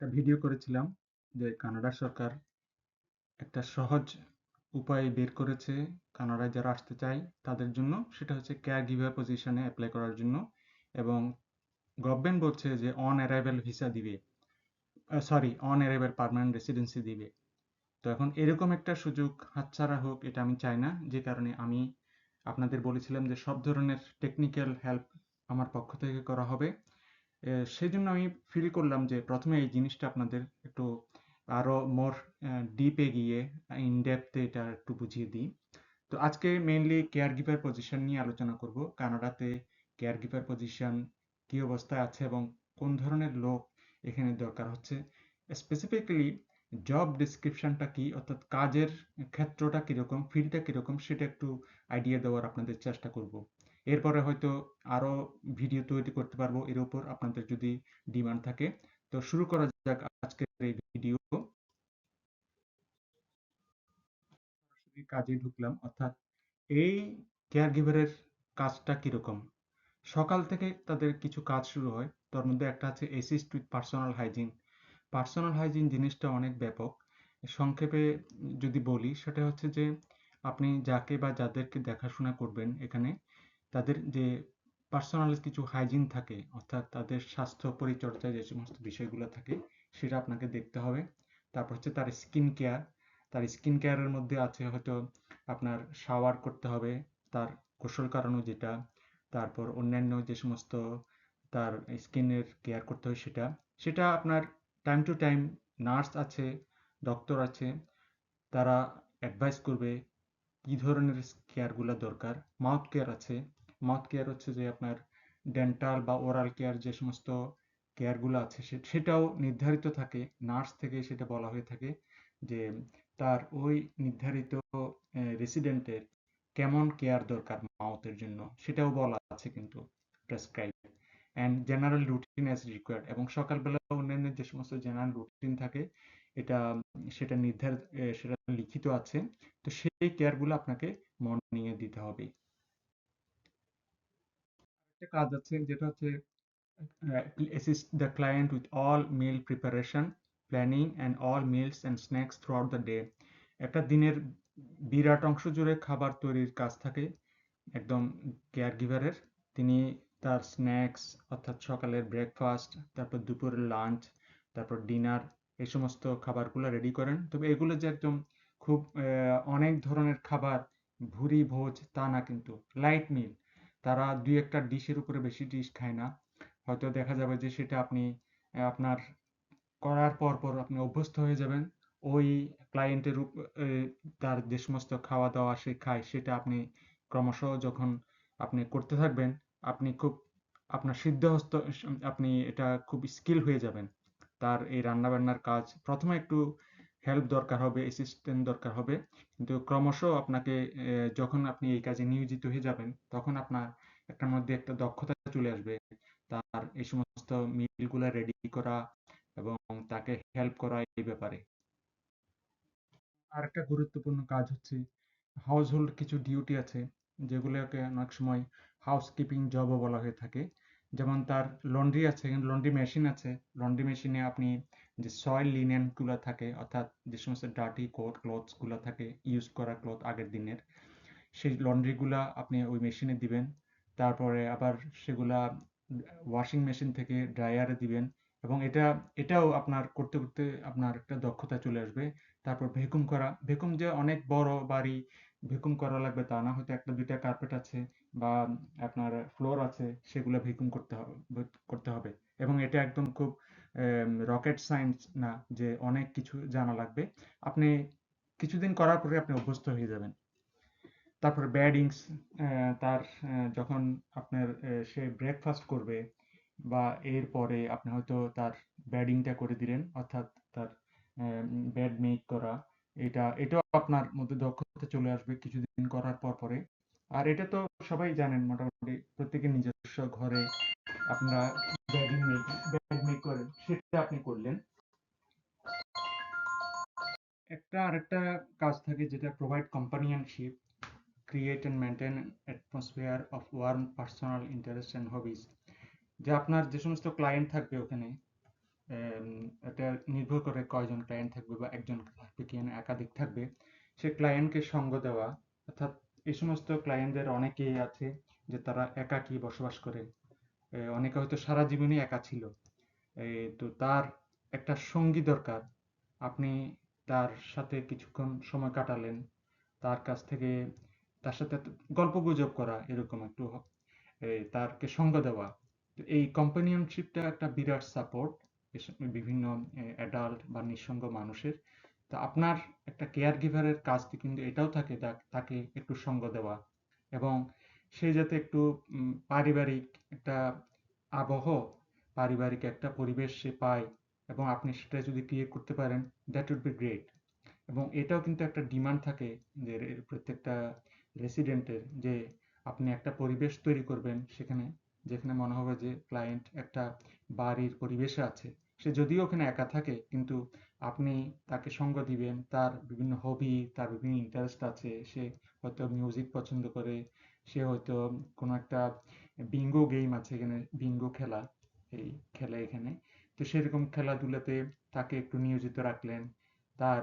একটা ভিডিও করেছিলাম যে কানাডা সরকার একটা সহজ উপায় বের করেছে কানাডায় যারা আসতে চায় তাদের জন্য। সেটা হচ্ছে কেয়ার গিভার পজিশনে অ্যাপ্লাই করার জন্য এবং গভর্নমেন্ট বলছে যে অন অ্যারাইভেল ভিসা দিবে। Sorry on arrival permanent residency দিবে। তো এখন এরকম একটা সুযোগ হাতছাড়া হোক, এটা আমি চাই না। যে কারণে আমি আপনাদের বলেছিলাম যে সব ধরনের টেকনিক্যাল হেল্প আমার পক্ষ থেকে করা হবে। সেই জন্য আমি ফিল করলাম যে প্রথমে এই জিনিসটা আপনাদের একটু আরও মোর ডিপে গিয়ে ইন ডেপথে এটা একটু বুঝিয়ে দিই। তো আজকে মেইনলি কেয়ার গিভার পজিশন নিয়ে আলোচনা করব। কানাডাতে কেয়ার গিভার পজিশন কি অবস্থায় আছে এবং কোন ধরনের লোক এখানে দরকার হচ্ছে। স্পেসিফিক্যালি জব ডিসক্রিপশনটা কি, অর্থাৎ কাজের ক্ষেত্রটা কীরকম ফিল্ডটা কীরকম, সেটা একটু আইডিয়া দেওয়ার আপনাদের চেষ্টা করব। এরপরে হয়তো আরও ভিডিও তৈরি করতে পারব, এর উপর আপনাদের যদি ডিমান্ড থাকে। তো শুরু করা যাক আজকের এই ভিডিও কাজে ঢুকলাম, অর্থাৎ এই কেয়ার গিভারের কাজটা কীরকম? সকাল থেকে তাদের কিছু কাজ শুরু হয়, তার মধ্যে একটা আছে assist with personal hygiene personal hygiene জিনিসটা অনেক ব্যাপক। সংক্ষেপে যদি বলি, সেটা হচ্ছে যে আপনি যাকে বা যাদেরকে দেখাশোনা করবেন এখানে তাদের যে পার্সোনাল কিছু হাইজিন থাকে, অর্থাৎ তাদের স্বাস্থ্য পরিচর্যায় যে সমস্ত বিষয়গুলো থাকে, সেটা আপনাকে দেখতে হবে। তারপর হচ্ছে তার স্কিন কেয়ার তার স্কিন কেয়ারের মধ্যে আছে হয়তো আপনার শাওয়ার করতে হবে, তার গোসল কারণও যেটা, তারপর অন্যান্য যে সমস্ত তার স্কিনের কেয়ার করতে হয় সেটা। সেটা আপনার টাইম টু টাইম নার্স আছে ডক্টর আছে, তারা অ্যাডভাইস করবে কি ধরনের কেয়ারগুলো দরকার। মাউথ কেয়ার আছে মাউথ কেয়ার হচ্ছে যে আপনার ডেন্টাল বা ওরাল কেয়ার যে সমস্ত কেয়ারগুলো আছে সেটাও নির্ধারিত থাকে নার্স থেকে সেটা বলা হয়ে থাকে যে তার ওই নির্ধারিত রেসিডেন্টের কেমন কেয়ার দরকার মাউথের জন্য, সেটাও বলা আছে কিন্তু prescribe and general routine as required এবং সকালবেলা অন্যান্য যে সমস্ত জেনারেল রুটিন থাকে, এটা, সেটা নির্ধারিত সেটা লিখিত আছে, তো সেই কেয়ারগুলো আপনাকে মর্নিংয়ে দিতে হবে। একটা কাজ আছে যেটা হচ্ছে assist assist the client with all meal preparation, planning and all meals and snacks throughout the day. একটা দিনের বিরাট অংশ জুড়ে খাবার তৈরির কাজ থাকে একদম কেয়ার গিভারের তিনি তার স্ন্যাক্স অর্থাৎ সকালের ব্রেকফাস্ট তারপর দুপুরের লাঞ্চ তারপর ডিনার এই সমস্ত খাবারগুলো রেডি করেন। তবে এগুলো যে একদম খুব অনেক ধরনের খাবার ভুরি ভোজ তা না কিন্তু লাইট মিল তারা দুই একটা ডিশের উপরে বেশি ডিশ খায় না। হয়তো দেখা যাবে যে সেটা আপনি আপনার করার পর পর আপনি অভ্যস্ত হয়ে যাবেন। ওই ক্লায়েন্টের তার যে সমস্ত খাওয়া দাওয়া সে খায়, সেটা আপনি ক্রমশ যখন আপনি করতে থাকবেন, আপনি খুব, আপনার সিদ্ধহস্ত, আপনি এটা খুব স্কিল হয়ে যাবেন। তার এই রান্না বান্নার কাজ প্রথমে একটু হেল্প দরকার হবে অ্যাসিস্ট্যান্ট দরকার হবে। কিন্তু ক্রমশ আপনাকে যখন আপনি এই কাজে নিয়োজিত হয়ে যাবেন, তখন আপনার একটার মধ্যে একটা দক্ষতা চলে আসবে। তার এই সমস্ত মিলগুলা রেডি করা এবং তাকে হেল্প করা এই ব্যাপারে। আরেকটা গুরুত্বপূর্ণ কাজ হচ্ছে হাউস হোল্ড কিছু ডিউটি আছে, যেগুলোকে অনেক সময় হাউসকিপিং জবও বলা হয়ে থাকে। যেমন তার লন্ড্রি আছে লন্ড্রি মেশিন আছে। লন্ড্রি মেশিনে আপনি যে সয়েল লিনেনগুলো থাকে, অর্থাৎ যে সমস্ত ডার্টি কোট ক্লথসগুলো থাকে ইউজ করা ক্লথ আগের দিনের, সেই লন্ড্রিগুলা আপনি ওই মেশিনে দিবেন, তারপরে আবার সেগুলা ওয়াশিং মেশিন থেকে ড্রায়ারে দিবেন, এবং এটা, এটাও আপনার করতে করতে আপনার একটা দক্ষতা চলে আসবে। তারপর ভেকুম করা ভেকুম যে অনেক বড় বাড়ি ভেকুম করা লাগবে তা না, হয়তো একটা দুইটা কার্পেট আছে বা আপনার ফ্লোর আছে, সেগুলো ভেকুম করতে হবে করতে হবে, এবং এটা একদম খুব রকেট সায়েন্স না, যে অনেক কিছু জানা লাগবে। আপনি কিছুদিন করার পরে আপনি অভ্যস্ত হয়ে যাবেন। তারপরে ব্যাডিংস তার যখন আপনার সে ব্রেকফাস্ট করবে বা এরপরে আপনি হয়তো তার ব্যাডিংটা করে দিলেন, অর্থাৎ তার ব্যাড মেক করা, এটা, এটাও আপনার মধ্যে দক্ষতা চলে আসবে কিছুদিন করার পর পরে। আর এটা তো সবাই জানেন, মোটামুটি প্রত্যেকের নিজস্ব ঘরে আপনারা ব্যাডিং মেক করেন, সেটা আপনি করলেন। একটা আরেকটা কাজ থাকে যেটা provide companionship create and maintain atmosphere of warm personal interest and hobbies যে আপনার যে সমস্ত ক্লায়েন্ট থাকবে ওখানে এটা নির্ভর করে কয়জন ক্লায়েন্ট থাকবে বা একজন থাকবে কি একাধিক থাকবে, সে ক্লায়েন্টকে সঙ্গ দেওয়া, অর্থাৎ এই সমস্ত ক্লায়েন্টদের অনেকেই আছে যে তারা একাকী বসবাস করে। অনেকে হয়তো সারা জীবনই একা ছিল। তো তার একটা সঙ্গী দরকার। আপনি তার সাথে কিছুক্ষণ সময় কাটালেন। তার কাছ থেকে তার সাথে গল্প গুজব করা এরকম একটু তারকে সঙ্গ দেওয়া। এই কম্পানিয়নশিপটা একটা বিরাট সাপোর্ট বিভিন্ন অ্যাডাল্ট বা নিঃসঙ্গ মানুষের। তো আপনার একটা কেয়ার গিভারের কাজ কিন্তু এটাও থাকে তাকে একটু সঙ্গ দেওয়া। এবং সে যাতে একটু পারিবারিক একটা আবহ, পারিবারিক একটা পরিবেশ সে পায় এবং আপনি সেটা যদি ক্রিয়েট করতে পারেন দ্যাট উড বি গ্রেট এবং এটাও কিন্তু একটা ডিমান্ড থাকে যে প্রত্যেকটা রেসিডেন্টের যে আপনি একটা পরিবেশ তৈরি করবেন সেখানে, যেখানে মনে হবে যে ক্লায়েন্ট একটা বাড়ির পরিবেশে আছে। সে যদিও ওখানে একা থাকে, কিন্তু আপনি তাকে সঙ্গ দিবেন, তার বিভিন্ন হবি তার বিভিন্ন ইন্টারেস্ট আছে, সে হয়তো মিউজিক পছন্দ করে সে হয়তো কোনো একটা বিঙ্গো গেম আছে এখানে বিঙ্গো খেলা, এই খেলা এখানে। তো সেরকম খেলাধুলাতে তাকে একটু নিয়োজিত রাখলেন। তার,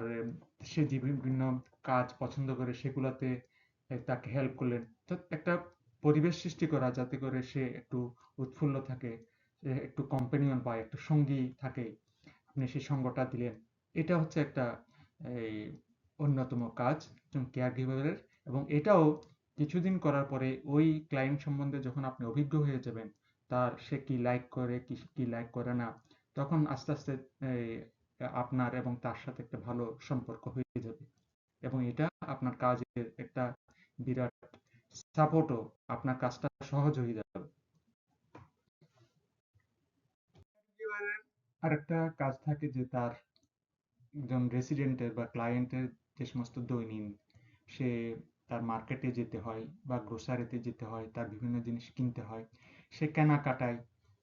সে যে বিভিন্ন কাজ পছন্দ করে সেগুলাতে তাকে হেল্প করলেন। তো একটা পরিবেশ সৃষ্টি করা যাতে করে সে একটু উৎফুল্ল থাকে একটু কম্পেনিয়ন পায় একটু সঙ্গী থাকে। আপনি সেই সঙ্গটা দিলেন। এটা হচ্ছে একটা, এই অন্যতম কাজ, একজন কেয়ার গিভারের এবং এটাও কিছুদিন করার পরে ওই ক্লায়েন্ট সম্বন্ধে যখন আপনি অভিজ্ঞ হয়ে যাবেন, তার সে কি লাইক করে, কি কি লাইক করে না, তখন আস্তে আস্তে আপনার এবং তার সাথে একটা ভালো সম্পর্ক হয়ে যাবে। এবং এটা আপনার কাজের একটা বিরাট সাপোর্টও আপনার কাজটা সহজ হয়ে যাবে। আর একটা কাজ থাকে যে তার একজন রেসিডেন্টের বা ক্লায়েন্টের যে সমস্ত দৈনিক, সে তার মার্কেটে যেতে হয় বা গ্রোসারিতে যেতে হয়, তার বিভিন্ন জিনিস কিনতে হয়, সে কেনাকাটায়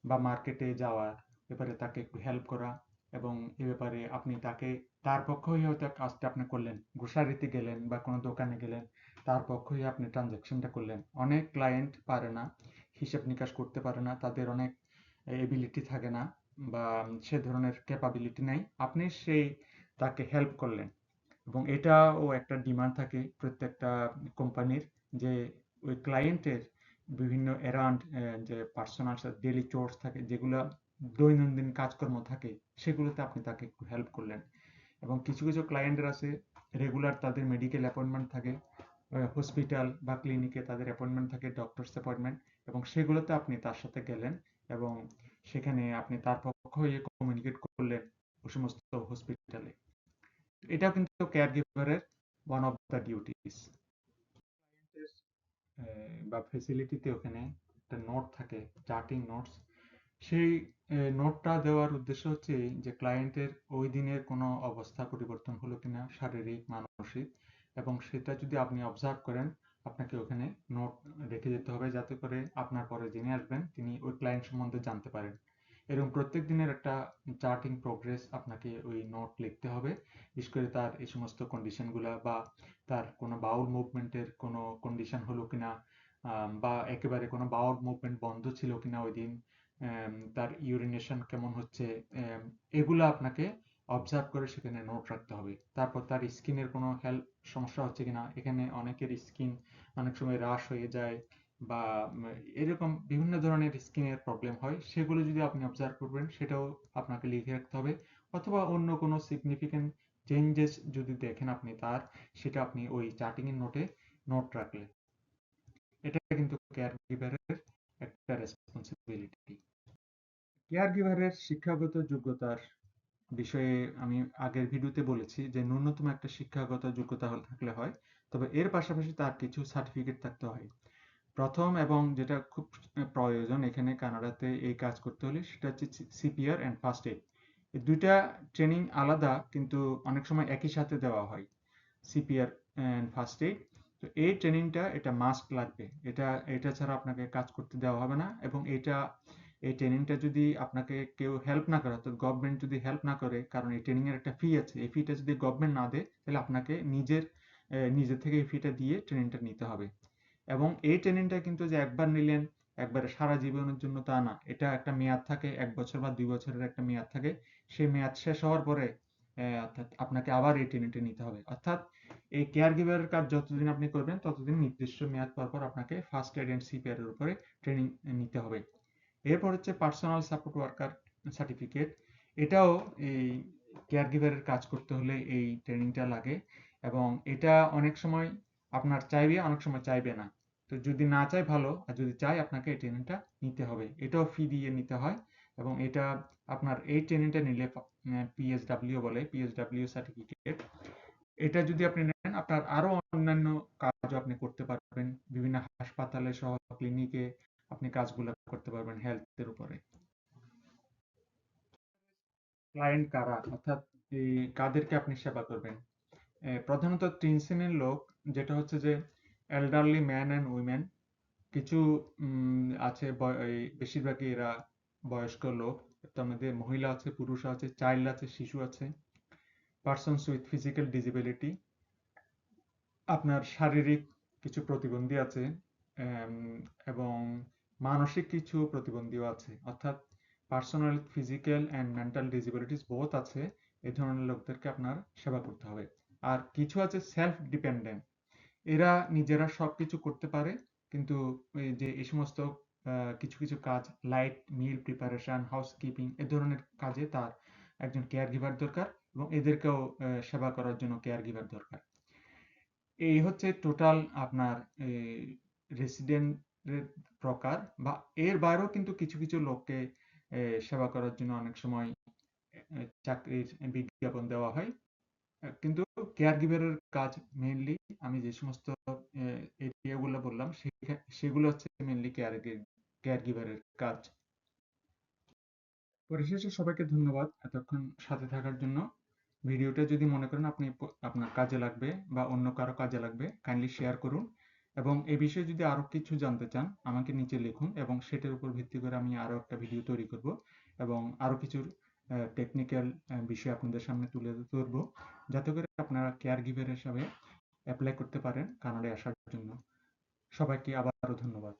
বা মার্কেটে যাওয়া ব্যাপারে তাকে একটু হেল্প করা এবং এ ব্যাপারে আপনি তাকে, তার পক্ষ হয়ে হয়তো কাজটা আপনি করলেন গ্রোসারিতে গেলেন বা কোনো দোকানে গেলেন, তার পক্ষ হয়ে আপনি ট্রানজ্যাকশনটা করলেন। অনেক ক্লায়েন্ট পারে না, হিসাব নিকাশ করতে পারে না, তাদের অনেক এবিলিটি থাকে না বা সে ধরনের ক্যাপাবিলিটি নাই। আপনি সেই তাকে হেল্প করলেন। এবং এটাও একটা ডিমান্ড থাকে প্রত্যেকটা কোম্পানির যে ওই ক্লায়েন্টের বিভিন্ন এরাউন্ড যে পার্সোনাল ডেলি চোর্স থাকে, যেগুলো দৈনন্দিন কাজকর্ম থাকে, সেগুলোতে আপনি তাকে একটু হেল্প করলেন। এবং কিছু কিছু ক্লায়েন্টের আছে রেগুলার তাদের মেডিকেল অ্যাপয়েন্টমেন্ট থাকে হসপিটাল বা ক্লিনিকে তাদের অ্যাপয়েন্টমেন্ট থাকে ডক্টরস অ্যাপয়েন্টমেন্ট এবং সেগুলোতে আপনি তার সাথে গেলেন এবং সেখানে আপনি তার পক্ষ হয়ে কমিউনিকেট করলেন ওই সমস্ত হসপিটালে এটাও কিন্তু care one of the duties বা ফেসিলিটিতে ওখানে একটা নোট থাকে চার্টিং নোটস সেই নোটটা দেওয়ার উদ্দেশ্য হচ্ছে যে ক্লায়েন্টের ওই দিনের কোনো অবস্থা পরিবর্তন হলো কিনা, শারীরিক, মানসিক, এবং সেটা যদি আপনি অবজার্ভ করেন, আপনাকে ওখানে নোট রেখে যেতে হবে যাতে করে আপনার পরে যিনি আসবেন, তিনি ওই ক্লায়েন্ট সম্বন্ধে জানতে পারেন। এরকম প্রত্যেক দিনের একটা চার্টিং প্রোগ্রেস আপনাকে ওই নোট লিখতে হবে। বিশেষ করে তার এই সমস্ত কন্ডিশনগুলা বা তার কোনো বাউল মুভমেন্টের কোনো কন্ডিশন হলো কিনা বা একেবারে কোনো বাউল মুভমেন্ট বন্ধ ছিল কিনা ওই দিন তার ইউরিনেশন কেমন হচ্ছে এগুলো আপনাকে অবজার্ভ করে সেখানে নোট রাখতে হবে। তারপর তার স্কিনের কোনো হেলথ সমস্যা হচ্ছে কিনা, এখানে অনেকের স্কিন অনেক সময় হ্রাস হয়ে যায় বা এরকম বিভিন্ন ধরনের স্কিনের প্রবলেম হয়, সেগুলো যদি আপনি অবজার্ভ করবেন, সেটাও আপনাকে লিখে রাখতে হবে। অথবা অন্য কোনো সিগনিফিকেন্ট চেঞ্জেস যদি দেখেন আপনি, তার সেটা আপনি ওই চার্টিং এর নোটে নোট রাখলেন এটা কিন্তু কেয়ার গিভারের একটা রেসপন্সিবিলিটি কেয়ার গিভারের শিক্ষাগত যোগ্যতার বিষয়ে আমি আগের ভিডিওতে বলেছি যে, ন্যূনতম একটা শিক্ষাগত যোগ্যতা থাকলে হয়। তবে এর পাশাপাশি তার কিছু সার্টিফিকেট থাকতে হয়। প্রথম এবং যেটা খুব প্রয়োজন এখানে কানাডাতে এই কাজ করতে হলে সেটা হচ্ছে সিপিআর অ্যান্ড ফার্স্ট এড এই দুইটা ট্রেনিং আলাদা কিন্তু অনেক সময় একই সাথে দেওয়া হয় সিপিআর অ্যান্ড ফার্স্ট এড তো এই ট্রেনিংটা এটা মাস্ট লাগবে। এটা এটা ছাড়া আপনাকে কাজ করতে দেওয়া হবে না এবং এটা এই ট্রেনিংটা যদি আপনাকে কেউ হেল্প না করে অর্থাৎ গভর্নমেন্ট যদি হেল্প না করে কারণ এই ট্রেনিংয়ের একটা ফি আছে এই ফিটা যদি গভর্নমেন্ট না দেয় তাহলে আপনাকে নিজের আহ, নিজে থেকে এই ফিটা দিয়ে ট্রেনিংটা নিতে হবে। এবং এই ট্রেনিংটা কিন্তু যে একবার নিলেন, একবারে সারা জীবনের জন্য তা না। এটা একটা মেয়াদ থাকে, এক বছর বা দুই বছরের একটা মেয়াদ থাকে। সেই মেয়াদ শেষ হওয়ার পরে অর্থাৎ আপনাকে আবার এই ট্রেনিংটা নিতে হবে। অর্থাৎ এই কেয়ার গিভারের কাজ যতদিন আপনি করবেন, ততদিন নির্দিষ্ট মেয়াদ পর পর আপনাকে ফার্স্ট এড এন্ড সিপিআর এর উপরে ট্রেনিং নিতে হবে। এরপর হচ্ছে পার্সোনাল সাপোর্ট ওয়ার্কার সার্টিফিকেট এটাও এই কেয়ার গিভারের কাজ করতে হলে এই ট্রেনিংটা লাগে এবং এটা অনেক সময় আপনার চাইবে, অনেক সময় চাইবে না। তো যদি না চাই ভালো, আর যদি চাই আপনাকে এই ট্রেনিংটা নিতে হবে। এটাও ফি দিয়ে নিতে হয় এবং এটা আপনার এই ট্রেনিংটা নিলে পিএসডাব্লিউ বলে পিএসডাব্লিউ সার্টিফিকেট এটা যদি আপনি নেন, আপনার আরও অন্যান্য কাজও আপনি করতে পারবেন। বিভিন্ন হাসপাতালে সহ ক্লিনিকে আপনি কাজগুলো করতে পারবেন হেলথের উপরে। ক্লায়েন্ট কারা? অর্থাৎ কাদেরকে আপনি সেবা করবেন। প্রধানত তিন শ্রেণির লোক, যেটা হচ্ছে যে এল্ডারলি ম্যান অ্যান্ড উইমেন কিছু আছে বেশিরভাগই এরা বয়স্ক লোক। তার মধ্যে মহিলা আছে, পুরুষ আছে চাইল্ড আছে, শিশু আছে। পার্সনস উইথ ফিজিক্যাল ডিসেবিলিটি আপনার শারীরিক কিছু প্রতিবন্ধী আছে এবং মানসিক কিছু প্রতিবন্ধীও আছে। অর্থাৎ personal physical and mental disabilities both আছে। এই ধরনের লোকদেরকে আপনার সেবা করতে হবে। আর কিছু আছে সেলফ ডিপেন্ডেন্ট এরা নিজেরা সবকিছু করতে পারে, কিন্তু এই যে এই সমস্ত কিছু কিছু কাজ লাইট মিল প্রিপারেশন হাউসকিপিং এ ধরনের কাজে তার একজন কেয়ার গিভার দরকার এবং এদেরকেও সেবা করার জন্য কেয়ার গিভার দরকার। এই হচ্ছে টোটাল আপনার রেসিডেন্টের প্রকার বা এর বাইরেও কিন্তু কিছু কিছু লোককে সেবা করার জন্য অনেক সময় চাকরির বিজ্ঞাপন দেওয়া হয়। কিন্তু কেয়ার গিভারের কাজ মেইনলি আমি যে সমস্ত এরিয়াগুলো বললাম সেগুলো হচ্ছে মেইনলি কেয়ার কেয়ার কাজ। পরিশেষে সবাইকে ধন্যবাদ এতক্ষণ সাথে থাকার জন্য। ভিডিওটা যদি মনে করেন আপনি আপনার কাজে লাগবে বা অন্য কারও কাজে লাগবে কাইন্ডলি শেয়ার করুন। এবং এই বিষয়ে যদি আরও কিছু জানতে চান, আমাকে নিচে লিখুন এবং সেটার উপর ভিত্তি করে আমি আরও একটা ভিডিও তৈরি করব এবং আরও কিছু টেকনিক্যাল বিষয় আপনাদের সামনে তুলে ধরব। যাতে করে আপনারা কেয়ার গিভার হিসাবে অ্যাপ্লাই করতে পারেন কানাডায় আসার জন্য। সবাইকে আবারও ধন্যবাদ।